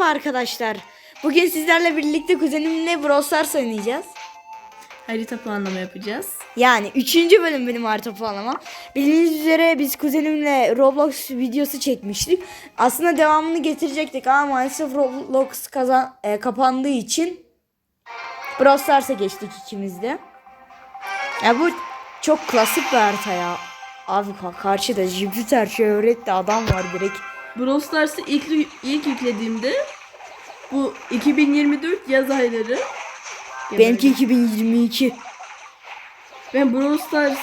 Merhaba arkadaşlar. Bugün sizlerle birlikte kuzenimle Brawl Stars oynayacağız. Harita puanlama yapacağız. Yani 3. bölüm benim harita puanlamam. Bildiğiniz üzere biz kuzenimle Roblox videosu çekmiştik. Aslında devamını getirecektik ama maalesef Roblox kazan, e, kapandığı için Brawl Stars'a geçtik ikimiz de. Ya bu çok klasik bir harita ya. Abi ka- karşıda Jüpiter şöhretli adam var direkt. Brawl Stars'ı ilk, ilk yüklediğimde bu 2024 yaz ayları. Benimki böyle. 2022. Ben Brawl Stars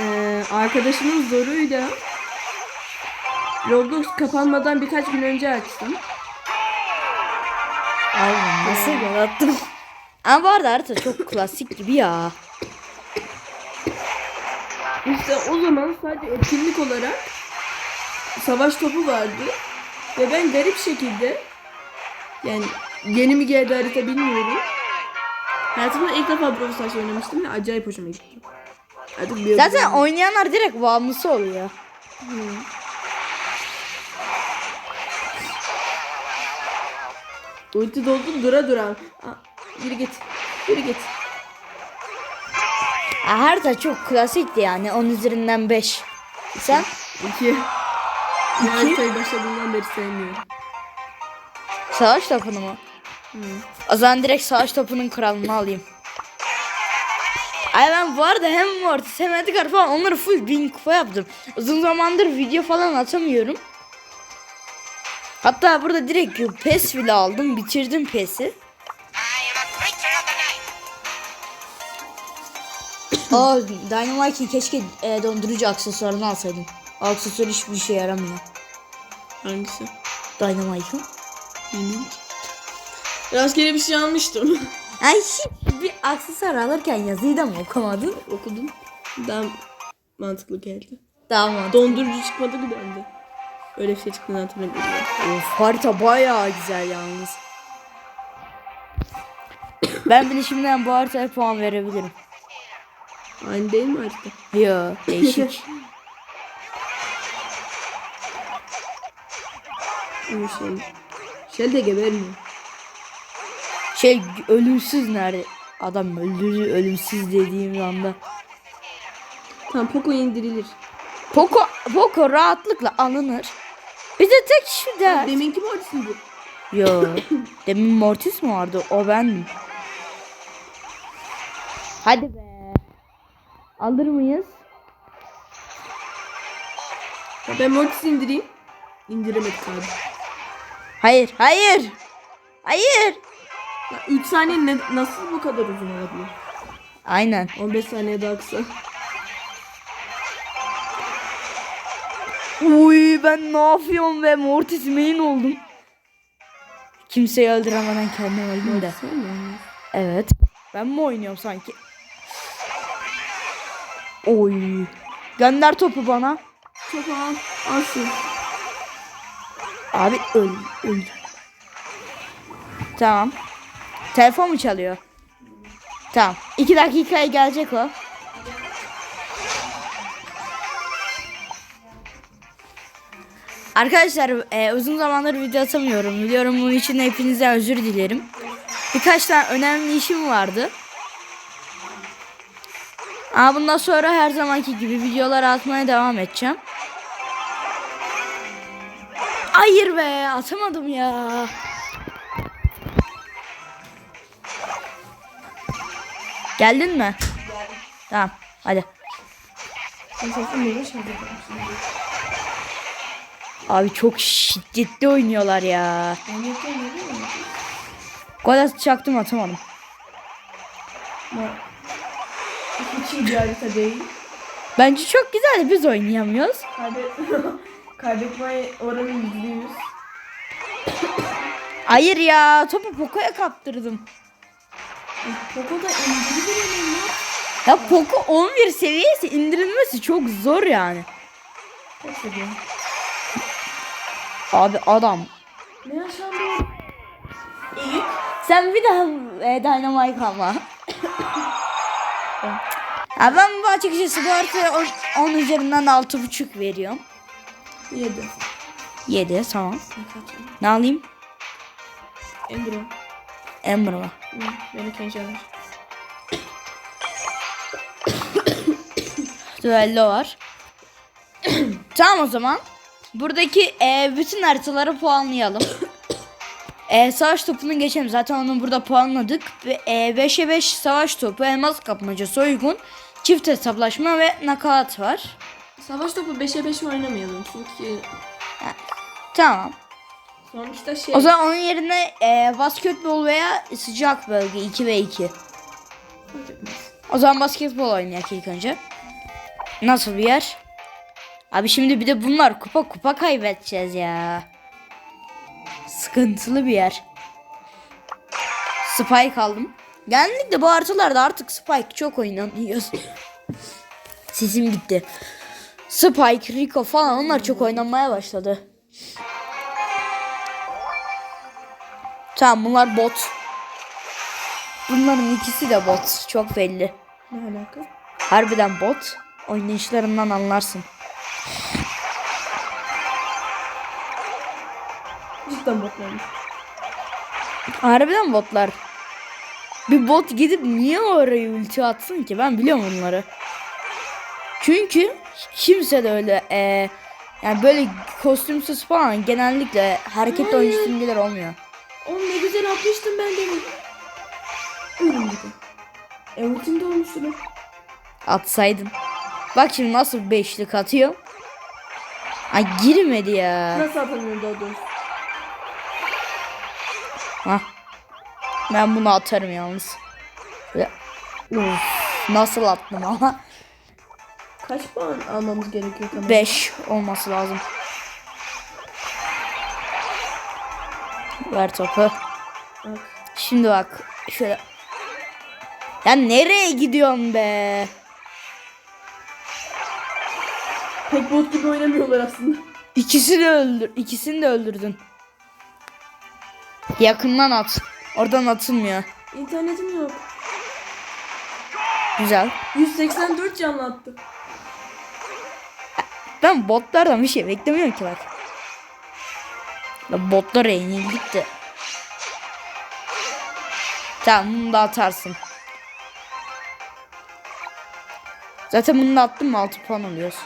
e, arkadaşımın zoruyla Roblox kapanmadan birkaç gün önce açtım. Abi nasıl yarattım. Ama bu arada harita çok klasik gibi ya. İşte o zaman sadece etkinlik olarak savaş topu vardı. Ve ben garip şekilde yani yeni mi geldi harita bilmiyorum. Hayatımda ilk defa Brawl Stars oynamıştım ve acayip hoşuma gitti. Artık bir Zaten oynayanlar direkt bağımlısı oluyor. Ulti doldu dura dura. Aa, yürü git. Yürü git. Harita çok klasikti yani. 10 üzerinden 5. Sen? İki. Ben haritayı başladığından beri sevmiyorum. Savaş topunu mu? O zaman direkt savaş topunun kralını alayım. Ay ben bu arada hem Mortis hem Edgar falan onları full 1000 kupa yaptım. Uzun zamandır video falan atamıyorum. Hatta burada direkt PES bile aldım. Bitirdim PES'i. Aa Dynamite'in keşke e, dondurucu aksesuarını alsaydım. Aksesuar hiçbir şey yaramıyor. Hangisi? Dynamite'ın. Bilmiyorum ki. Rastgele bir şey almıştım. Ay hiç bir aksesuar alırken yazıyı da mı okumadın? Okudum. Daha mantıklı geldi. Tamam. Dondurucu çıkmadı ki bende. Öyle bir şey çıktığını hatırlamıyorum. Of harita bayağı güzel yalnız. ben bile şimdiden bu haritaya puan verebilirim. Aynı değil mi harita? Yo değişik. Ama şey. Şey de gebermiyor. şey ölümsüz nerede? Adam öldürür ölümsüz dediğim anda. Tamam Poco indirilir. Poco, Poco rahatlıkla alınır. Bir de tek şu der. Deminki mi orası bu? Yo. Demin Mortis mi vardı? O bendim. Hadi be. Alır mıyız? Ben Mortis'i indireyim. İndiremedik abi. Hayır, hayır. Hayır. Ya 3 saniye ne, nasıl bu kadar uzun olabilir? Aynen. 15 saniye daha kısa. Uy ben ne yapıyorum be Mortis main oldum. Kimseyi öldüremeden kendim öldüm de. Evet. Ben mi oynuyorum sanki? Oy. Gönder topu bana. Çok al. Alsın. Abi öl öl. Tamam. Telefon mu çalıyor? Tamam. İki dakikaya gelecek o. Arkadaşlar e, uzun zamandır video atamıyorum. Biliyorum bunun için hepinize özür dilerim. Birkaç tane önemli işim vardı. Ama bundan sonra her zamanki gibi videolar atmaya devam edeceğim. Hayır be atamadım ya. Geldin mi? Tamam hadi. Abi çok şiddetli oynuyorlar ya. Gol atacaktım atamadım. Hiç iyi bir harita değil. Bence çok güzel biz oynayamıyoruz. Kaybet Kaybetme oranı %100. Hayır ya topu Poco'ya kaptırdım. Poco da indirilir mi? Ya Poco 11 seviyesi indirilmesi çok zor yani. Abi adam. Ne yaşandı? Sen bir daha e, Dynamite alma. ya ben bu açıkçası bu haritaya 10 üzerinden 6.5 veriyorum. 7. 7 tamam. Ne alayım? Ember mı? Hı, beni kenşalar. Düello var. tamam o zaman. Buradaki e, bütün haritaları puanlayalım. e, savaş topunu geçelim. Zaten onu burada puanladık. Ve, e, 5'e 5 savaş topu, elmas kapmaca, soygun, çift hesaplaşma ve nakaat var. Savaş topu 5'e 5 mi oynamayalım çünkü Tamam. sonuçta şey. O zaman onun yerine e, basketbol veya sıcak bölge 2 ve 2. Fark etmez. O zaman basketbol oynayak ilk önce. Nasıl bir yer? Abi şimdi bir de bunlar kupa kupa kaybedeceğiz ya. Sıkıntılı bir yer. Spike aldım. Genellikle bu haritalarda artık Spike çok oynanıyor. Sesim gitti. Spike, Rico falan onlar çok oynanmaya başladı. Tamam bunlar bot. Bunların ikisi de bot. Çok belli. Ne alaka? Harbiden bot. Oynayışlarından anlarsın. Cidden botlarmış. Harbiden botlar. Bir bot gidip niye oraya ulti atsın ki? Ben biliyorum bunları. Çünkü kimse de öyle e, yani böyle kostümsüz falan genellikle hareketli oyuncu simgeler olmuyor. Oğlum ne güzel atmıştım ben de. Ölüm dedi. E ultim de olmuştu lan. Atsaydın. Bak şimdi nasıl beşlik atıyor. Ay girmedi ya. Nasıl atamıyorum daha doğrusu? Hah. Ben bunu atarım yalnız. Uf, nasıl attım ama. Kaç puan almamız gerekiyor tamam? 5 olması lazım. Ver topu. Bak. Şimdi bak. Şöyle. Ya nereye gidiyorsun be? Pek bot gibi oynamıyorlar aslında. İkisini öldür. İkisini de öldürdün. Yakından at. Oradan atılmıyor. İnternetim yok. Güzel. 184 canlı attı. Ben botlardan bir şey beklemiyorum ki bak. La botlara yenildik de. Tamam bunu da atarsın. Zaten bunu da attım mı 6 puan alıyoruz.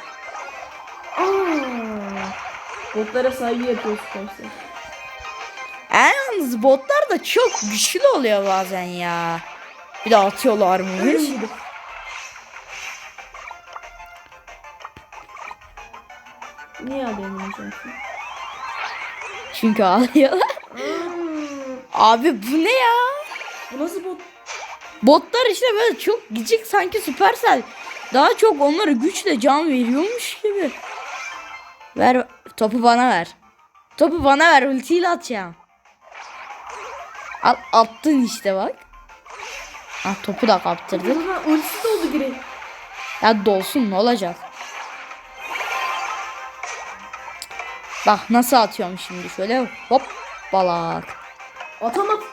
Botlara saygı yapıyoruz arkadaşlar. Yalnız botlar da çok güçlü oluyor bazen ya. Bir de atıyorlar mı? Ağlayamıyorsun? Çünkü ağlıyorlar. Abi bu ne ya? Bu nasıl bot? Botlar işte böyle çok gıcık sanki Supercell. Daha çok onlara güçle can veriyormuş gibi. Ver topu bana ver. Topu bana ver ultiyle atacağım. Al, attın işte bak. Ah topu da kaptırdın. Ultisi de oldu Grey. Ya dolsun ne olacak? Bak nasıl atıyorum şimdi şöyle hop balak. Atamadı.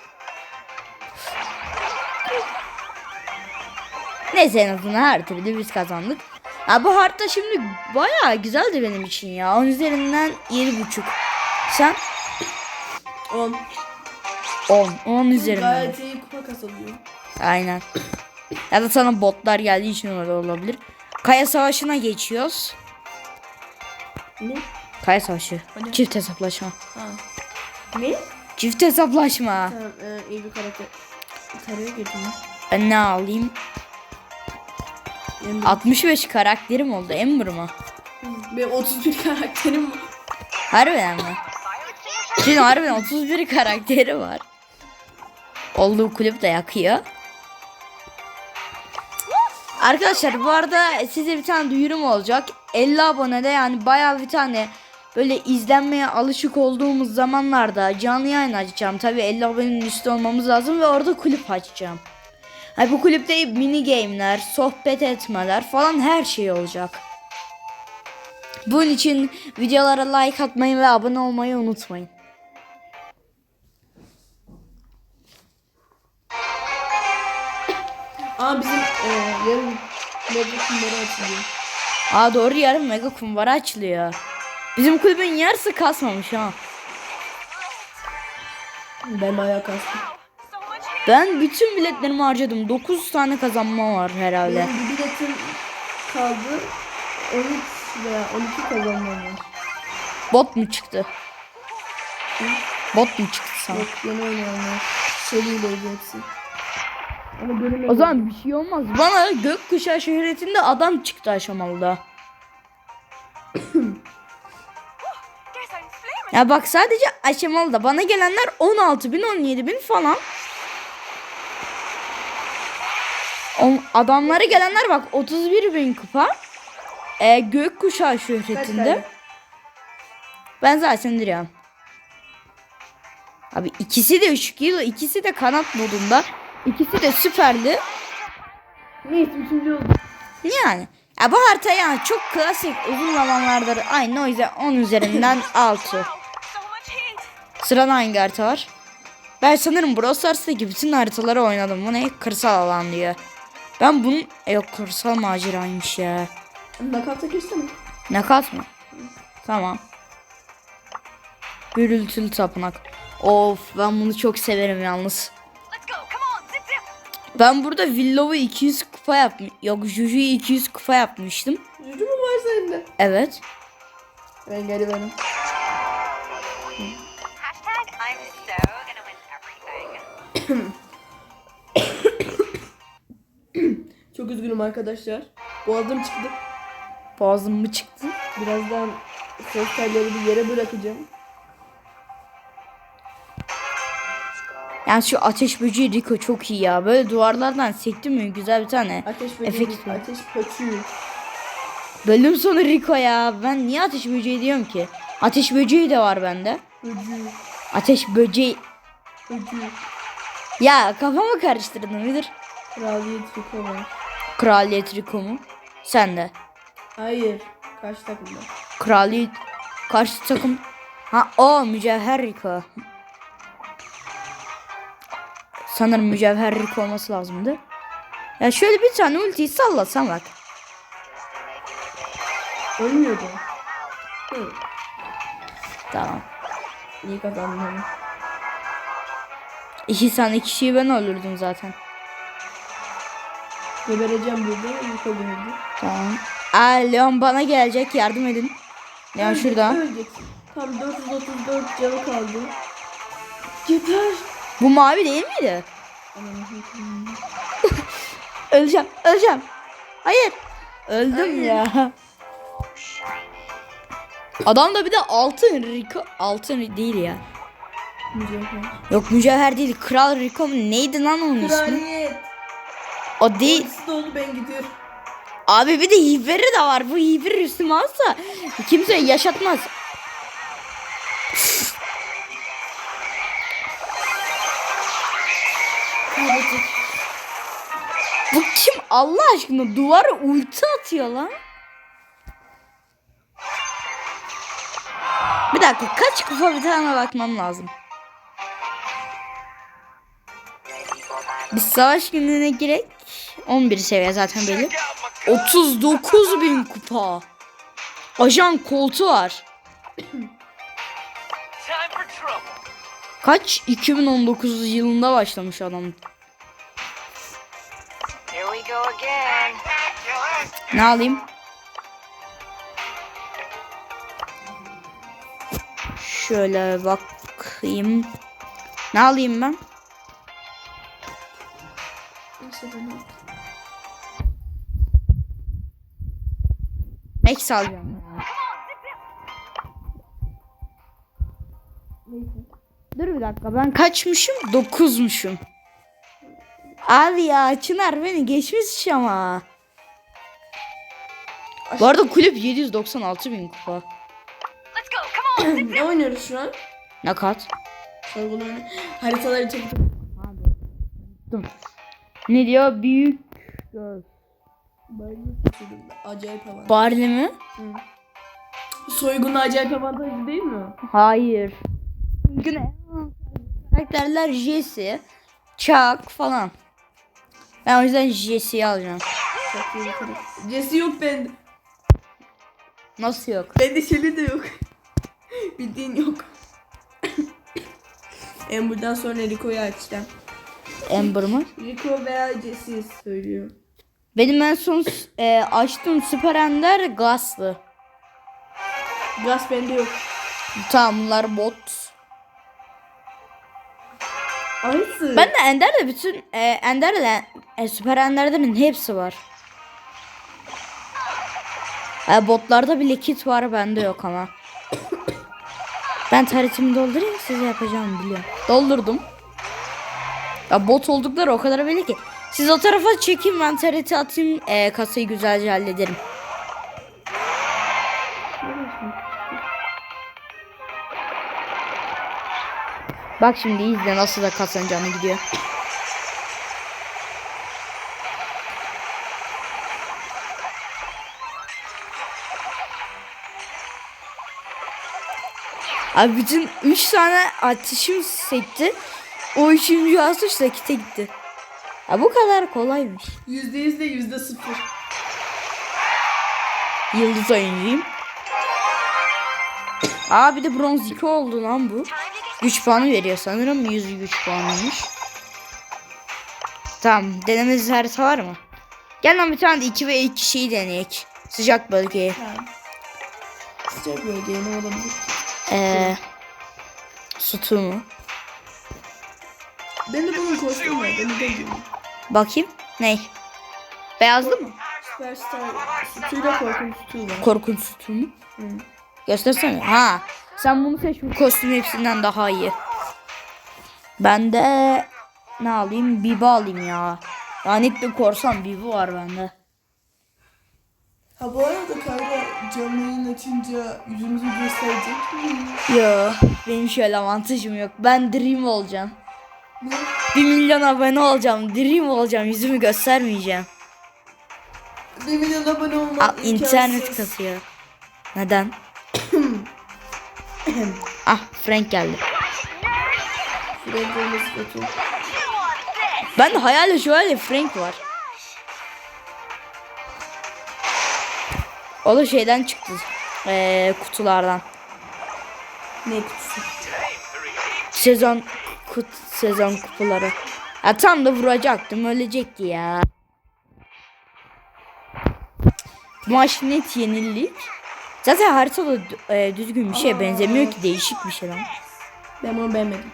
Neyse en azından her türlü biz kazandık. Ya bu harita şimdi bayağı güzeldi benim için ya. 10 üzerinden 7.5. Sen 10. 10. 10 üzerinden. Gayet iyi kupa kasılıyor. Aynen. Ya da sana botlar geldiği için öyle olabilir. Kaya Savaşı'na geçiyoruz. Ne? Kaya Savaşı. Hani? Çift hesaplaşma. Ha. Ne? Çift hesaplaşma. Tamam e, iyi bir karakter. Taraya girdim. Ben ne alayım? Ember. 65 karakterim oldu. Ember mı? Benim 31 karakterim var. Harbiden mi? Şimdi harbiden 31 karakteri var. Olduğu kulüp de yakıyor. Arkadaşlar bu arada size bir tane duyurum olacak. 50 abonede yani bayağı bir tane böyle izlenmeye alışık olduğumuz zamanlarda canlı yayın açacağım. Tabi 50 abonenin üstü olmamız lazım ve orada kulüp açacağım. Yani bu kulüpte mini game'ler, sohbet etmeler falan her şey olacak. Bunun için videolara like atmayı ve abone olmayı unutmayın. Aa bizim e, yarın Mega kumbara açılıyor. Aa doğru yarın mega kumbara açılıyor. Bizim kulübün yarısı kasmamış ha. Ben bayağı kastım. Ben bütün biletlerimi harcadım. 9 tane kazanma var herhalde. Benim bir biletim kaldı. 13 veya 12 kazanmam var. Bot mu çıktı? Bot mu çıktı sana? Yok yeni oynayanlar. Seriyle hepsi. Ama O zaman bir şey olmaz. Bana gökkuşağı şöhretinde adam çıktı aşamalıda. Ya bak sadece aşamalıda bana gelenler 16 bin 17 bin falan. Adamlara gelenler bak 31 bin kupa. E, gökkuşağı şöhretinde. Ben zaten diyorum. Abi ikisi de 3 yıl, ikisi de kanat modunda. İkisi de süperli. Neyse üçüncü oldu. Yani. Ya bu harita yani çok klasik uzun zamanlardır aynı o yüzden 10 üzerinden 6. Sırada hangi harita var? Ben sanırım Brawl Stars'taki bütün haritaları oynadım. Bu ne? Kırsal alan diyor. Ben bunun... E, yok kırsal maceraymış ya. Nakavta geçti mi? Nakat mı? Tamam. Gürültülü tapınak. Of ben bunu çok severim yalnız. Ben burada Villov'u 200 kupa yapmış. Yok Juju'yu 200 kupa yapmıştım. Yüzü mü var sende? Evet. Ben geri benim. Üzgünüm arkadaşlar. Boğazım çıktı. Boğazım mı çıktı? Birazdan ses telleri bir yere bırakacağım. Yani şu ateş böceği Rico çok iyi ya. Böyle duvarlardan sekti mi güzel bir tane. Ateş böceği, Efekt mi? ateş pöçüğü. Bölüm sonu Rico ya. Ben niye ateş böceği diyorum ki? Ateş böceği de var bende. Böcüğü, Ateş böceği. böcüğü. Ya kafamı karıştırdın müdür? Kraliyet Riko var. Kraliyet Rico mu? Sen de. Hayır. Karşı takımda. Kraliyet. Karşı takım. Ha o mücevher Rico. Sanırım mücevher Rico olması lazımdı. Ya şöyle bir tane ultiyi sallasam bak. Ölmüyordu. Hı. Tamam. İyi kazandın hani. İki tane kişiyi ben öldürdüm zaten. Gebereceğim burada. Riko geldi. Tamam. Aa Leon bana gelecek yardım edin. Leon şurada. Öleceksin. Tam 434 canı kaldı. Yeter. Bu mavi değil miydi? öleceğim, öleceğim. Hayır. Öldüm ya. Adam da bir de altın Rico. Altın değil ya. Mücevher. Yok mücevher değil. Kral Rico mu? Neydi lan onun ismi? O değil. İkisi de oldu ben gidiyorum. Abi bir de hiberi de var. Bu hiberi üstüme alsa kimse yaşatmaz. Bu kim Allah aşkına duvara ulti atıyor lan. Bir dakika kaç kupa bir tane bakmam lazım. Biz savaş günlüğüne girek. 11 seviye zaten belli. 39 bin kupa. Ajan koltu var. Kaç? 2019 yılında başlamış adam. Ne alayım? Şöyle bakayım. Ne alayım ben? Neyse ben Max alacağım. Dur bir dakika ben kaçmışım? 9'muşum. Abi ya Çınar beni geçmiş ama. Bu arada kulüp 796 bin kupa. Ne oynuyoruz şu an? Nakat. Sorgulu oyunu. Haritaları çekip. Ne diyor? Büyük göz. Acayip avantaj. Barley mi? Soygunun acayip avantajı değil mi? Hayır. Güne karakterler Jesse, Chuck falan. Ben o yüzden Jesse'yi alacağım. Çok iyi bir karakter. Jesse yok bende. Nasıl yok? Bende Shelly de yok. Bildiğin yok. Amber'dan sonra Rico'yu açacağım. Amber mı? Rico veya Jesse söylüyor. Benim en son e, açtığım Süper Ender Gas'tı. Gas bende yok. Tamam bunlar bot. Ayısı. Ben de Ender'de bütün e, Ender'le e, Süper Ender'lerin hepsi var. E, botlarda bile kit var bende yok ama. Ben taritimi doldurayım size yapacağımı biliyorum. Doldurdum. Ya bot oldukları o kadar belli ki. Siz o tarafa çekin ben tariti atayım e, kasayı güzelce hallederim. Bak şimdi izle nasıl da kasanın canı gidiyor. Abi bütün 3 tane atışım sekti. O üçüncü atış da kite gitti. Ya bu kadar kolaymış. Yüzde yüz de yüzde sıfır. Yıldız oyuncuyum. Aa bir de bronz 2 oldu lan bu. Güç puanı veriyor sanırım. 100 güç puanıymış. Tamam. Denememiz harita var mı? Gel lan bir tane de 2 ve 2 şeyi deneyek. Sıcak bölgeye. Tamam. Sıcak bölgeye ne olabilir? Ee, sütü mu? Ben de bunun kostümü var. Ben de deneyim. Bakayım. Ney? Beyazlı mı? Süperstar sütüyle korkunç sütü var. Korkunç sütü mü? Hı. Göstersene. Ha. Sen bunu seç. Bu kostüm hepsinden daha iyi. Ben de ne alayım? Bibi alayım ya. Lanetli korsan Bibi var bende. Ha bu arada Kayra canlı yayın açınca yüzümüzü gösterecek mi? Yo, benim şöyle avantajım yok. Ben Dream olacağım. Ne? 1 milyon abone olacağım. Dream olacağım. Yüzümü göstermeyeceğim. 1 milyon abone olmak Aa, internet kasıyor. Neden? ah Frank geldi. Frank olması kötü. Ben de hayal şöyle Frank var. O da şeyden çıktı. Ee, kutulardan. Ne kutusu? Sezon kut sezon kutuları. Ha tam da vuracaktım ölecekti ya. Maç net yenilik. Zaten haritada e, düzgün bir şeye benzemiyor ki değişik bir şey lan. Ben bunu beğenmedim.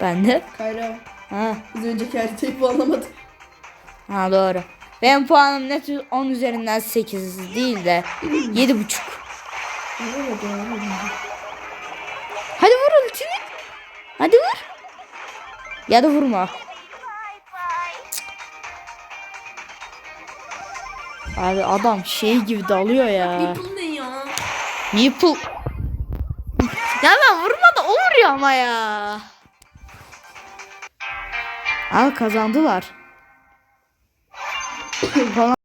Ben de. Kayra Ha, az önceki haritayı puanlamadı. ha doğru. Benim puanım net 10 üzerinden 8 değil de 7.5. Hadi vur ultini. Hadi vur. Ya da vurma. Abi adam şey gibi dalıyor ya. Bu ne ya? Meeple. Ya ben vurma da o vuruyor ama ya. Al kazandılar. Falan